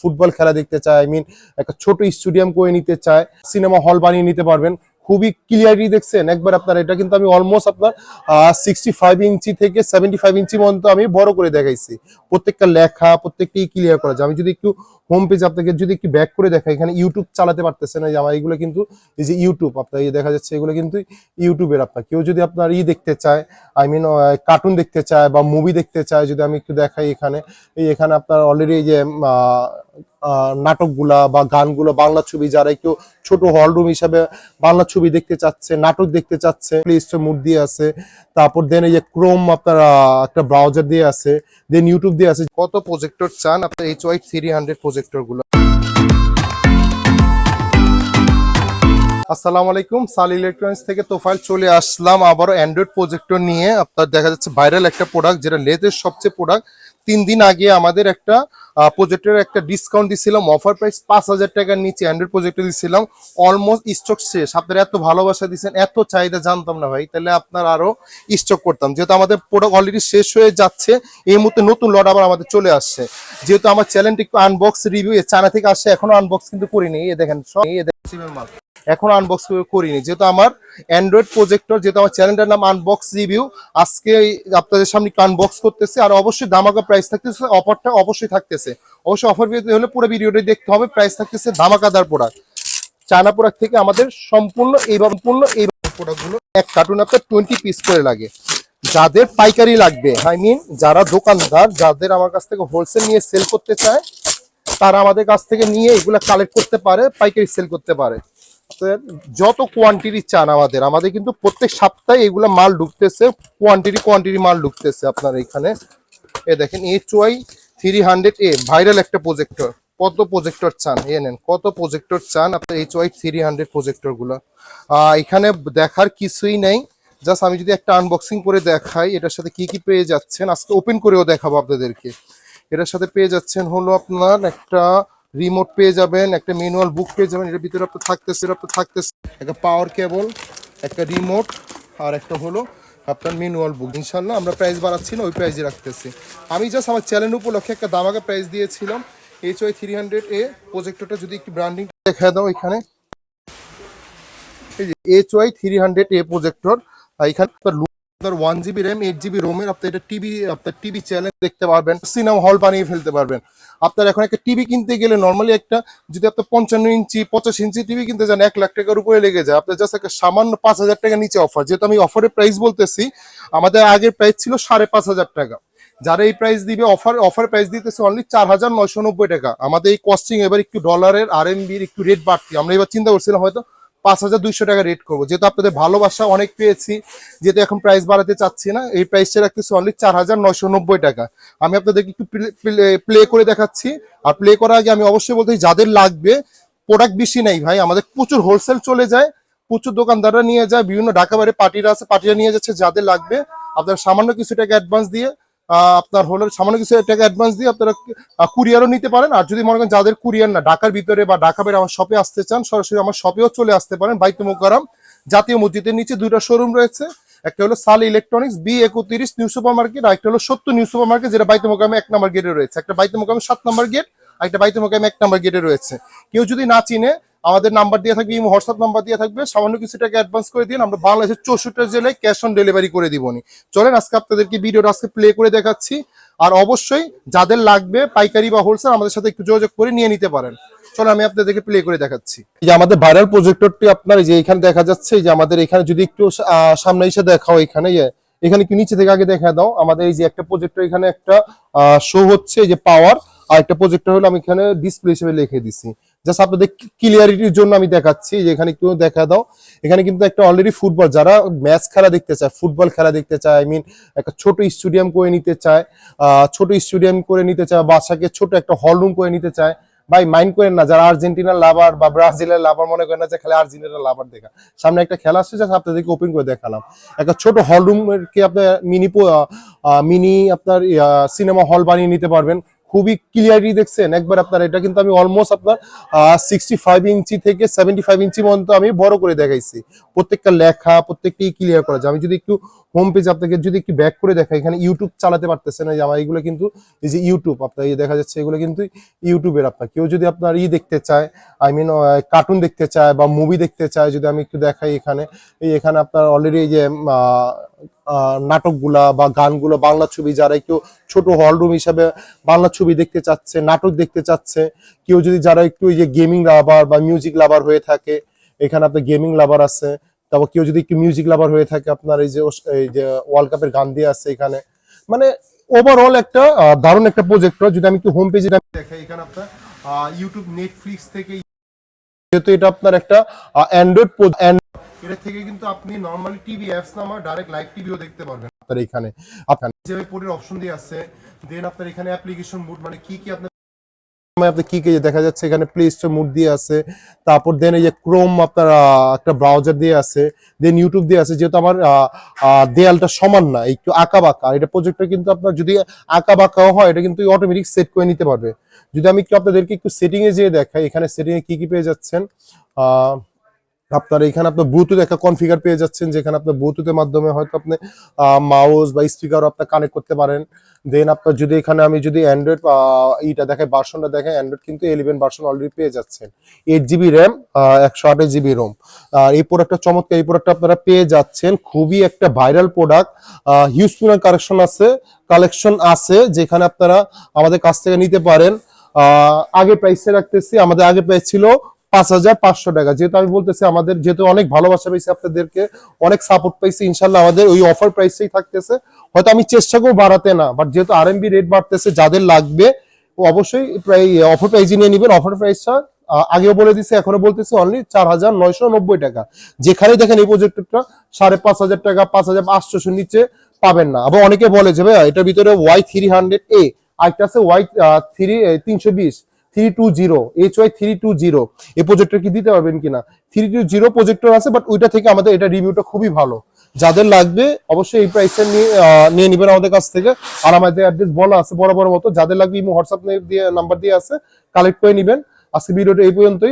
Football খেলা দেখতে চায় আই মিন একটা ছোট স্টেডিয়াম করে নিতে চায়, সিনেমা হল বানিয়ে নিতে পারবেন। খুবই ক্লিয়ারলি দেখছেন। একবার আপনার এটা কিন্তু আমি অলমোস্ট আপনার সিক্সটি ফাইভ ইঞ্চি থেকে সেভেন্টি ফাইভ ইঞ্চি পর্যন্ত আমি বড় করে দেখাইছি। প্রত্যেকটা লেখা প্রত্যেকটি ক্লিয়ার করা যায়। আমি যদি একটু হোম পেজ আপনাকে যদি একটু ব্যাক করে দেখাই, এখানে ইউটিউব চালাতে পারতেছে না যে আমার, এগুলো কিন্তু এই যে ইউটিউব আপনার দেখা যাচ্ছে এগুলো কিন্তু ইউটিউবের আপনার। কেউ যদি আপনার ই দেখতে চায় আই মিন কার্টুন দেখতে চায় বা মুভি দেখতে চায়, যদি আমি একটু দেখাই এখানে, এই এখানে আপনার অলরেডি যে নাটকগুলা বা গানগুলো, বাংলা ছবি যারা একটু ছোট হল রুম হিসাবে বাংলা ছবি দেখতে চাচ্ছে, নাটক দেখতে চাচ্ছে প্লে স্টোর মুড দিয়ে আছে। তারপর দেন এই যে ক্রোম আপনার একটা ব্রাউজার দিয়ে আছে দেন ইউটিউব দিয়ে আছে। কত প্রজেক্টর চান আপনার এইচ ওয়াই থ্রি হান্ড্রেড প্রজেক্টরগুলো আসসালামু আলাইকুম সাল ইলেকট্রনিক্স থেকে তোফাইল চলে আসলাম আবারও অ্যান্ড্রয়েড প্রজেক্টর নিয়ে। আপনার দেখা যাচ্ছে ভাইরাল একটা প্রোডাক্ট যেটা লেটেস্ট সবচেয়ে প্রোডাক্ট তিন দিন আগে আমাদের একটা প্রজেক্টের একটা ডিসকাউন্ট দিছিলাম অফার প্রাইস পাঁচ হাজার টাকার নিচে অ্যান্ড্রয়েড প্রজেক্টর দিছিলাম অলমোস্ট স্টক শেষ। আপনারা এত ভালোবাসা দিচ্ছেন এত চাহিদা জানতাম না ভাই, তাহলে আপনার আরও স্টক করতাম। যেহেতু আমাদের প্রোডাক্ট অলরেডি শেষ হয়ে যাচ্ছে, এই মুহূর্তে নতুন লট আবার আমাদের চলে আসছে। যেহেতু আমার চ্যানেলটি আনবক্স রিভিউ চায়না থেকে আসছে এখনও আনবক্স কিন্তু করিনি। এ দেখেন, সব এই দেখেন মাল। এখন আনবক্স করিনি। যেহেতু আমার অ্যান্ড্রয়েড প্রজেক্টর যেহেতু আমার চ্যানেলটার নাম আনবক্স রিভিউ আজকে আপনাদের সামনে আনবক্স করতেছে। আর অবশ্যই ধামাকা প্রাইস থাকতেছে অফারটা অবশ্যই থাকতেছে। অবশ্যই অফার পেতে হলে পুরো ভিডিওটা দেখতে হবে প্রাইস থাকতেছে ধামাকাদার প্রোডাক্ট চায়না প্রোডাক্ট থেকে আমাদের সম্পূর্ণ এই সম্পূর্ণ এই প্রোডাক্টগুলো এক কার্টুন আপনার টোয়েন্টি পিস করে লাগে। যাদের পাইকারি লাগবে আই মিন যারা দোকানদার, যাদের আমার কাছ থেকে হোলসেল নিয়ে সেল করতে চায়, তারা আমাদের কাছ থেকে নিয়ে এগুলো কালেক্ট করতে পারে, পাইকারি সেল করতে পারে। যত কোয়ান্টিটি চান আমাদের আমাদের কিন্তু প্রত্যেক সপ্তাহে এগুলো মাল ঢুকতেছে কোয়ান্টিটি কোয়ান্টিটি মাল ঢুকতেছে আপনার এখানে। এ দেখেন এইচ ওয়াই থ্রি হান্ড্রেড এ ভাইরাল একটা প্রজেক্টর কত প্রজেক্টর চান? এ নেন কত প্রজেক্টর চান আপনার এইচ ওয়াই থ্রি হান্ড্রেড প্রজেক্টরগুলা? আহ, এখানে দেখার কিছুই নেই। জাস্ট আমি যদি একটা আনবক্সিং করে দেখাই এটার সাথে কি কি পেয়ে যাচ্ছেন? আজকে ওপেন করেও দেখাবো আপনাদেরকে। এটার সাথে পেয়ে যাচ্ছেন হলো আপনার একটা রিমোট পেয়ে যাবেন, একটা ম্যানুয়াল বুক পেয়ে যাবেন, এটার ভিতরে আপনার থাকতেছে আপনার থাকতেছে। একটা পাওয়ার কেবল একটা রিমোট আর একটা হলো আপনার ম্যানুয়াল বুক ইনশাল্লাহ আমরা প্রাইস বাড়াচ্ছি না, ওই প্রাইসে রাখতেছি। আমি জাস্ট আমার চ্যানেল উপলক্ষে একটা দামাকা প্রাইস দিয়েছিলাম এইচ ওয়াই থ্রি হান্ড্রেড এ প্রজেক্টরটা যদি একটু ব্র্যান্ডিং দেখা দাও এখানে। এই যে এইচ ওয়াই থ্রি হান্ড্রেড এ প্রজেক্টর এখানে আপনার আপনার one GB RAM eight GB রোমের আপনি এটা টিভি আপনার টিভি চ্যানেল দেখতে পারবেন সিনেমা হল বানিয়ে ফেলতে পারবেন। আপনার এখন একটা টিভি কিনতে গেলে নর্মালি একটা, যদি আপনি পঞ্চান্ন ইঞ্চি, পঁচাশি ইঞ্চি টিভি কিনতে যান, এক লাখ টাকার উপরে লেগে যায়। আপনার জাস্ট একটা সামান্য পাঁচ হাজার টাকা নিচে অফার যেহেতু আমি অফারের প্রাইস বলতেছি, আমাদের আগের প্রাইস ছিল সাড়ে পাঁচ হাজার টাকা। যারা এই প্রাইস দিবে অফার অফার প্রাইস দিতেছে অনলি চার হাজার নয়শো নব্বই টাকা। আমাদের এই কস্টিং এবার একটু ডলারের আর একটু রেট বাড়তি। আমরা এবার চিন্তা করছিলাম হয়তো পাঁচ হাজার দুইশো টাকা রেট করব। যেহেতু আপনাদের ভালোবাসা অনেক পেয়েছি, যেহেতু এখন প্রাইস বাড়াতে চাচ্ছি না, এই প্রাইসটা রাখতেছি অনলি চার হাজার নয়শো নব্বই টাকা। আমি আপনাদেরকে একটু প্লে করে দেখাচ্ছি। আর প্লে করার আগে আমি অবশ্যই বলতে যাদের লাগবে প্রোডাক্ট বেশি নেই ভাই, আমাদের প্রচুর হোলসেল চলে যায়, প্রচুর দোকানদাররা নিয়ে যায়, বিভিন্ন ঢাকা বাইরে পার্টিরা আছে, পার্টিরা নিয়ে যাচ্ছে, যাদের লাগবে, আপনার সামান্য কিছু টাকা অ্যাডভান্স দিয়ে আপনার হলো সামান্য কিছু টাকা অ্যাডভান্স দিয়ে আপনারা কুরিয়ারও নিতে পারেন। আর যদি মনে করেন যাদের কুরিয়ার না, ঢাকার ভিতরে বা ঢাকা বাইরে আমার শপে আসতে চান, সরাসরি আমার শপেও চলে আসতে পারেন। বাইতে মোকারাম জাতীয় মসজিদের নিচে দুইটা শোরুম রয়েছে। একটা হলো সাল ইলেকট্রনিক্স বি একত্রিশ নিউ সুপার মার্কেট আর একটা হলো সত্য নিউ সুপার মার্কেট যেটা বাইতে মোকামে এক নম্বর গেটে রয়েছে। একটা বাইতে মোকামে সাত নম্বর গেট আর একটা বাইতে মোকামে এক নম্বর গেটে রয়েছে। কেউ যদি না চিনে আমাদের নাম্বার দিয়ে থাকবে হোয়াটসঅ্যাপ নাম্বার দিয়ে থাকবে। সামান্য কিছু টাকা অ্যাডভান্স করে দিন, আমরা বাংলাদেশের চৌষট্টি জেলায় ক্যাশ অন ডেলিভারি করে দিবনি চলেন, আজকে আপনাদেরকে ভিডিওটা আজকে প্লে করে দেখাচ্ছি। আর অবশ্যই যাদের লাগবে পাইকারি বা হোলসেল আমাদের সাথে একটু যোগাযোগ করে নিয়ে নিতে পারেন। চলো, আমি আপনাদেরকে প্লে করে দেখাচ্ছি। যে আমাদের ভাইরাল প্রজেক্টরটি আপনার যে এখানে দেখা যাচ্ছে যে আমাদের এখানে যদি একটু সামনে এসে দেখাও এখানে এখানে কি নিচে থেকে আগে দেখা দাও। আমাদের এই যে একটা প্রজেক্টর এখানে একটা শো হচ্ছে, এই যে পাওয়ার আর একটা প্রজেক্টর হলো আমি এখানে ডিসপ্লে হিসেবে লিখে দিছি। জাস্ট আপনাদের ক্লিয়ারিটির জন্য আমি দেখাচ্ছি, যে এখানে একটু দেখা দাও। এখানে কিন্তু একটা অলরেডি ফুটবল যারা ম্যাচ খেলা দেখতে চায় ফুটবল খেলা দেখতে চায় আই মিন একটা ছোট স্টেডিয়াম করে নিতে চায় ছোট স্টেডিয়াম করে নিতে চায় বাসাকে ছোট একটা হল রুম করে নিতে চায়। ভাই মাইন্ড করেন না, যারা আর্জেন্টিনার লাভার বা ব্রাজিলের লাভার মনে করেন না যে খেলে আর্জেন্টিনার লাভার দেখা। সামনে একটা খেলা আসছে জাস্ট আপনাদেরকে ওপেন করে দেখালাম। একটা ছোট হল রুম কি আপনার মিনি মিনি আপনার সিনেমা হল বানিয়ে নিতে পারবেন। খুবই ক্লিয়ারলি দেখছেন। একবার আপনার, এটা কিন্তু আমি অলমোস্ট আপনার সিক্সটি ফাইভ ইঞ্চি থেকে সেভেন্টি ফাইভ ইঞ্চি পর্যন্ত আমি বড় করে দেখাইছি। প্রত্যেকটা লেখা, প্রত্যেকটি ক্লিয়ার করা যায়। আমি যদি একটু হোম পেজ আপনাকে যদি একটু ব্যাক করে দেখা এখানে ইউটিউব চালাতে পারতেছেন এই যে আমার এগুলো কিন্তু, এই যে ইউটিউব আপনার এই দেখা যাচ্ছে এগুলো কিন্তু ইউটিউবের আপনার। কেউ যদি আপনার ই দেখতে চায় আই মিন কার্টুন দেখতে চায় বা মুভি দেখতে চায়, যদি আমি একটু দেখাই এখানে, এই এখানে আপনার অলরেডি এই যে নাটকগুলা বা গানগুলো, বাংলা ছবি যারা একটু ছোট হল রুম হিসাবে বাংলা ছবি দেখতে চাচ্ছে, নাটক দেখতে চাচ্ছে, কেউ যদি যারা একটু এই যে গেমিং লাভার বা মিউজিক লাভার হয়ে থাকে, এখানে আপনার গেমিং লাভার আছে, তারপর কেউ যদি একটু মিউজিক লাভার হয়ে থাকে, আপনার এই যে এই যে ওয়ার্ল্ড কাপের গান দিয়ে আছে এখানে। মানে ওভারঅল একটা দারুণ একটা প্রজেক্টর যদি আমি একটু হোম পেজে দেখাই, এখানে আপনার ইউটিউব নেটফ্লিক্স থেকে, যেহেতু এটা আপনার একটা অ্যান্ড্রয়েড এটা থেকে কিন্তু আপনি নরমালি টিভি অ্যাপস নামা ডাইরেক্ট লাইভ টিভিও দেখতে পারবেন। আপনার এখানে আপনার যে পোর্টের অপশন দিয়ে আছে দেন আপনার এখানে অ্যাপ্লিকেশন মুড মানে কি কি আপনার আপনি কি কি দেখা যাচ্ছে এখানে প্লে স্টোর মুড দিয়ে আছে তারপর দেন এই যে ক্রোম আপনার একটা ব্রাউজার দিয়ে আছে দেন ইউটিউব দিয়ে আছে যেহেতু আমার দেয়ালটা সমান না একটু আঁকা বাঁকা এটা প্রজেক্টটা কিন্তু আপনার যদি আঁকা বাঁকাও হয় এটা কিন্তু অটোমেটিক সেট করে নিতে পারবে। যদি আমি একটু আপনাদেরকে একটু সেটিং এ যেয়ে দেখাই এখানে সেটিং এ কি কি পেয়ে যাচ্ছেন আহ আপনার এখানে আপনার ব্লুটুথ একটা কনফিগার পেয়ে যাচ্ছেন, যেখানে আপনার ব্লুটুথের মাধ্যমে হয়তো আপনি মাউস বা স্পিকার আপনার কানেক্ট করতে পারেন। দেন আপনার যদি এখানে আমি যদি অ্যান্ড্রয়েড ইটা দেখাই ভার্সনটা দেখাই অ্যান্ড্রয়েড কিন্তু ইলেভেন ভার্সন অলরেডি পেয়ে যাচ্ছেন। এইট জিবি র্যাম একশো আঠাশ জিবি রোম আর এই প্রোডাক্টটা চমৎকার, এই প্রোডাক্টটা আপনারা পেয়ে যাচ্ছেন। খুবই একটা ভাইরাল প্রোডাক্ট হিউজ পরিমাণ কালেকশন আছে কালেকশন আছে, যেখানে আপনারা আমাদের কাছ থেকে নিতে পারেন। আগে প্রাইসে রাখতেছি, আমাদের আগে প্রাইস ছিল পাঁচ হাজার পাঁচশো টাকা। যেহেতু আমি বলতেছি, আমাদের যেহেতু অনেক ভালোবাসা পেয়েছি আপনাদেরকে, অনেক সাপোর্ট পাইছি ইনশাল্লাহ আমাদের ওই অফার প্রাইসেই থাকতেছে। হয়তো আমি চেষ্টা করব বাড়াতে না বাট যেহেতু আর রেট বাড়তেছে, যাদের লাগবে, অবশ্যই প্রায় অফার প্রাইসে নিয়ে নেবেন। অফার প্রাইসটা আগেও বলে দিছি, এখনও বলতেছি অনলি চার হাজার নয়শো নব্বই টাকা। যেখানে দেখেন এই প্রজেক্টরটা সাড়ে পাঁচ হাজার টাকা, পাঁচ হাজার আটশোশো নিচে পাবেন না। আবার অনেকে বলে যে, ভাইয়া, এটার ভিতরে ওয়াই থ্রি হান্ড্রেড এ আরেকটা আছে ওয়াই থ্রি তিনশো বিশ। Three two zero H Y three two zero, এই প্রজেক্টর কি দিতে পারবেন কিনা? থ্রি টু জিরো প্রজেক্টর আছে বাট ওইটা থেকে আমাদের এটা রিভিউটা খুবই ভালো। যাদের লাগবে, অবশ্যই এই প্রাইসে নিয়ে নিয়ে নেবেন আমাদের কাছ থেকে। আর আমাদের অ্যাড্রেস বলা আছে বড় বড় মতো। যাদের লাগবে হোয়াটসঅ্যাপ দিয়ে নাম্বার দিয়ে আছে কালেক্ট করে নেবেন। আজকে ভিডিওটা এই পর্যন্তই।